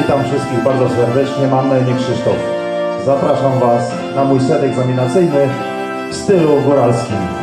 Witam wszystkich bardzo serdecznie. Mam na imię Krzysztof. Zapraszam Was na mój set egzaminacyjny w stylu góralskim.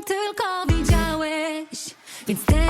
tylko widziałeś, więc teraz.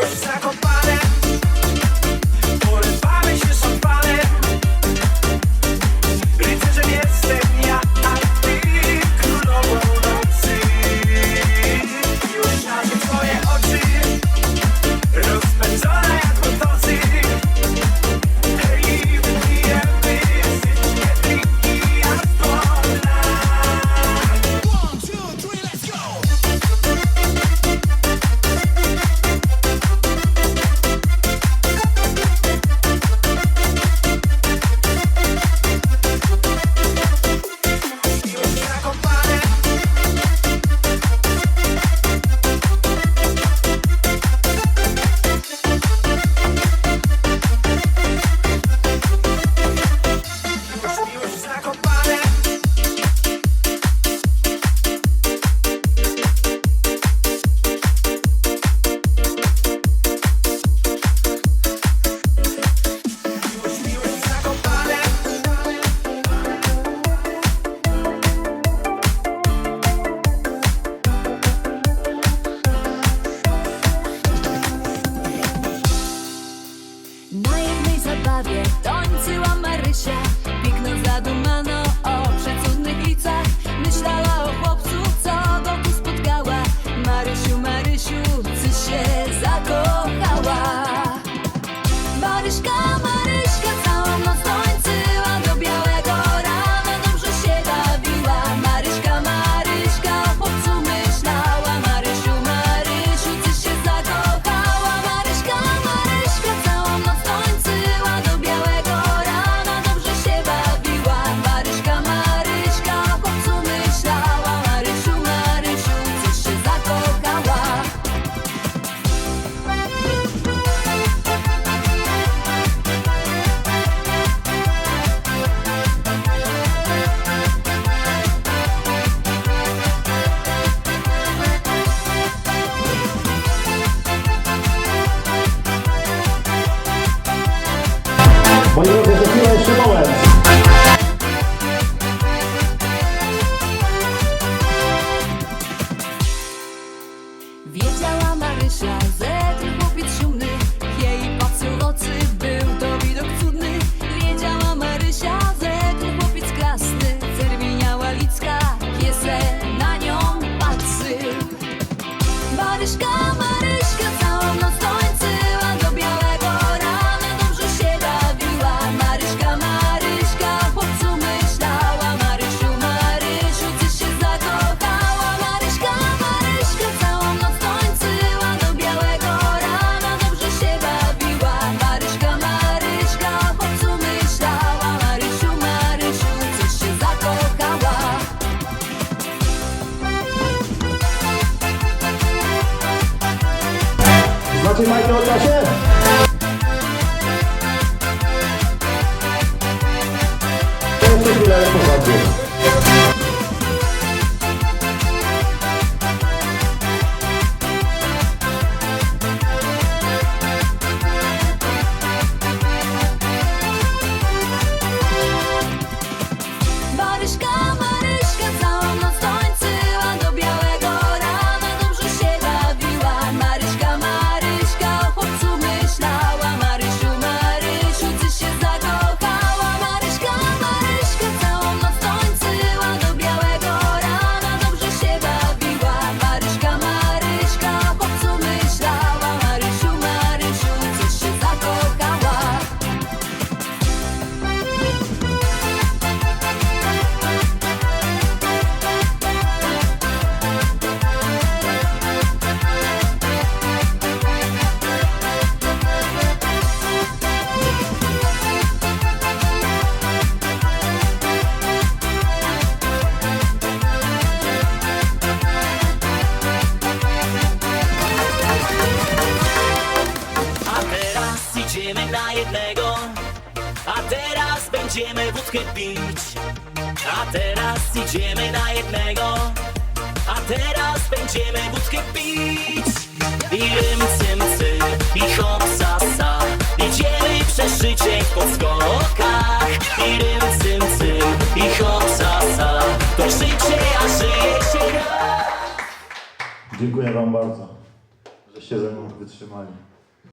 Miłość, check. A teraz idziemy na jednego. A teraz będziemy wódkę pić. I rym, i hop, Idziemy przez życie w podskokach. I rym, i hop, To życie, a żyje się gra. Dziękuję Wam bardzo, żeście ze mną wytrzymali.